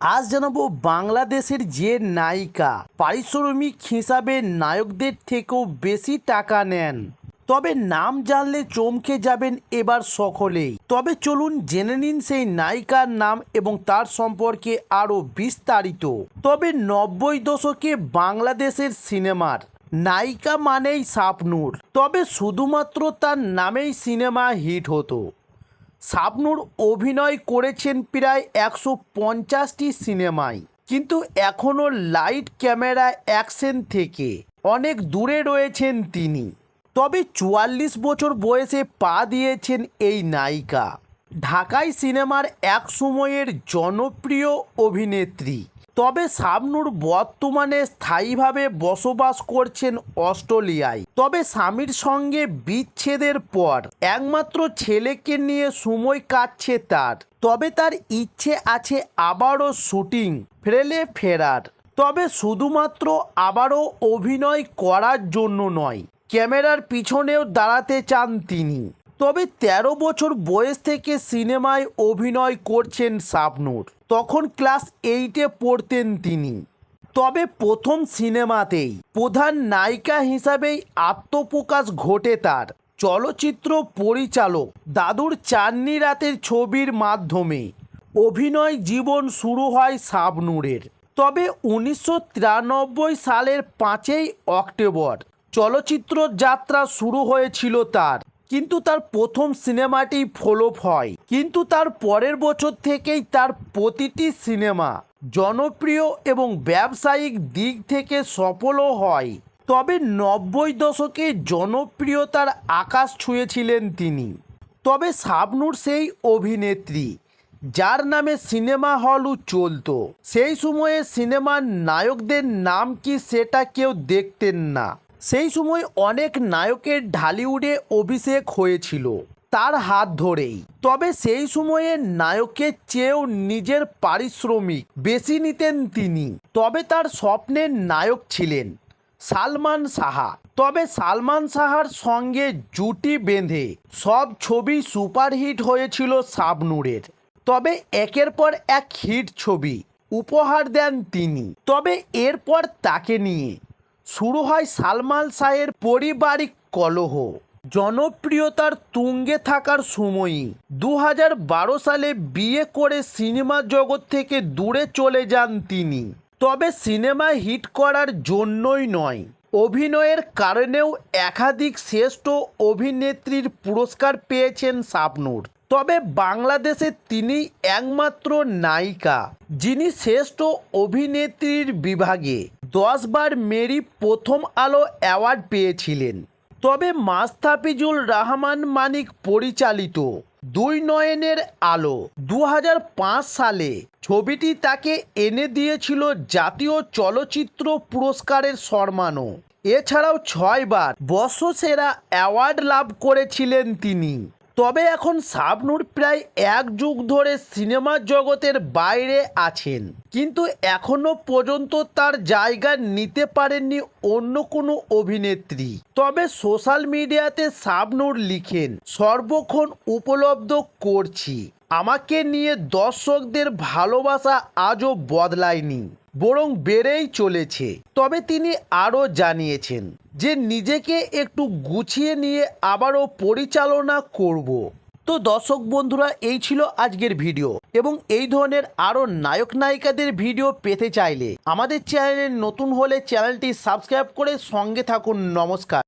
আজ জানাব বাংলাদেশের যে নায়িকা, পারিশ্রমিক হিসাবে নায়কদের থেকেও বেশি টাকা নেন। তবে নাম জানলে চমকে যাবেন এবার সকলেই। তবে চলুন জেনে নিন সেই নায়িকার নাম এবং তার সম্পর্কে আরও বিস্তারিত। তবে নব্বই দশকে বাংলাদেশের সিনেমার নায়িকা মানেই শাপনূর। তবে শুধুমাত্র তার নামেই সিনেমা হিট হতো। শাবনূর অভিনয় করেছেন প্রায় একশো পঞ্চাশটি সিনেমায়। কিন্তু এখনও লাইট ক্যামেরা অ্যাকশন থেকে অনেক দূরে রয়েছেন তিনি। তবে চুয়াল্লিশ বছর বয়সে পা দিয়েছেন এই নায়িকা। ঢাকায় সিনেমার এক সময়ের জনপ্রিয় অভিনেত্রী। তবে শাবনূর বর্তমানে স্থায়ীভাবে বসবাস করছেন অস্ট্রেলিয়ায়। তবে স্বামীর সঙ্গে বিচ্ছেদের পর একমাত্র ছেলেকে নিয়ে সময় কাটছে তার। তবে তার ইচ্ছে আছে আবারও শুটিং, ফেলে ফেরার। তবে শুধুমাত্র আবারও অভিনয় করার জন্য নয়, ক্যামেরার পিছনেও দাঁড়াতে চান তিনি। তবে ১৩ বছর বয়স থেকে সিনেমায় অভিনয় করছেন শাবনূর। তখন ক্লাস এইটে পড়তেন তিনি। তবে প্রথম সিনেমাতেই প্রধান নায়িকা হিসাবেই আত্মপ্রকাশ ঘটে তার। চলচ্চিত্র পরিচালক দাদুর চান্নি রাতের ছবির মাধ্যমে অভিনয় জীবন শুরু হয় শাবনূরের। তবে উনিশশো তিরানব্বই সালের পাঁচই অক্টোবর চলচ্চিত্র যাত্রা শুরু হয়েছিল তার। কিন্তু তার প্রথম সিনেমাটি ফলোপ হয়। কিন্তু তার পরের বছর থেকেই তার প্রতিটি সিনেমা জনপ্রিয় এবং ব্যবসায়িক দিক থেকে সফলও হয়। তবে নব্বই দশকে জনপ্রিয়তার আকাশ ছুঁয়েছিলেন তিনি। তবে শাবনূর সেই অভিনেত্রী, যার নামে সিনেমা হলও চলতো। সেই সময়ে সিনেমার নায়কদের নাম কি সেটা কেউ দেখতেন না। সেই সময় অনেক নায়কের ঢালিউডে অভিষেক হয়েছিল, তার হাত ধরেই। তবে সেই সময়ে নায়কের চেয়েও নিজের পারিশ্রমিক বেশি নিতেন তিনি। তবে তার স্বপ্নের নায়ক ছিলেন সালমান সাহা। তবে সালমান সাহার সঙ্গে জুটি বেঁধে সব ছবি সুপারহিট হয়েছিল শাবনূরের। তবে একের পর এক হিট ছবি উপহার দেন তিনি। তবে এরপর তাকে নিয়ে শুরু হয় সালমান শাহের পারিবারিক কলহ। জনপ্রিয়তার তুঙ্গে থাকার সময়ই দু সালে বিয়ে করে সিনেমা জগৎ থেকে দূরে চলে যান তিনি। তবে সিনেমা হিট করার জন্যই নয়, অভিনয়ের কারণেও একাধিক শ্রেষ্ঠ অভিনেত্রীর পুরস্কার পেয়েছেন শাবনূর। তবে বাংলাদেশে তিনি একমাত্র নায়িকা, যিনি শ্রেষ্ঠ অভিনেত্রীর বিভাগে। দশবার মেরি প্রথম আলো অ্যাওয়ার্ড পেয়েছিলেন। তবে মাস্তাফিজুল রহমান মানিক পরিচালিত দুই নয়নের আলো দু হাজার পাঁচ সালে ছবিটি তাকে এনে দিয়েছিল জাতীয় চলচ্চিত্র পুরস্কারের সম্মানও। এছাড়াও ছয়বার বর্ষসেরা অ্যাওয়ার্ড লাভ করেছিলেন তিনি। তবে এখন শাবনূর প্রায় এক যুগ ধরে সিনেমা জগতের বাইরে আছেন। কিন্তু এখনও পর্যন্ত তার জায়গা নিতে পারেননি অন্য কোনো অভিনেত্রী। তবে সোশ্যাল মিডিয়াতে শাবনূর লিখেন, সর্বক্ষণ উপলব্ধ করছি। আমাকে নিয়ে দর্শকদের ভালোবাসা আজও বদলায়নি। বরং বেড়েই চলেছে। তবে তিনি আরও জানিয়েছেন যে নিজেকে একটু গুছিয়ে নিয়ে আবারও পরিচালনা করব। তো দর্শক বন্ধুরা, এই ছিল আজকের ভিডিও এবং এই ধরনের আরও নায়ক নায়িকাদের ভিডিও পেতে চাইলে আমাদের চ্যানেলে নতুন হলে চ্যানেলটি সাবস্ক্রাইব করে সঙ্গে থাকুন। নমস্কার।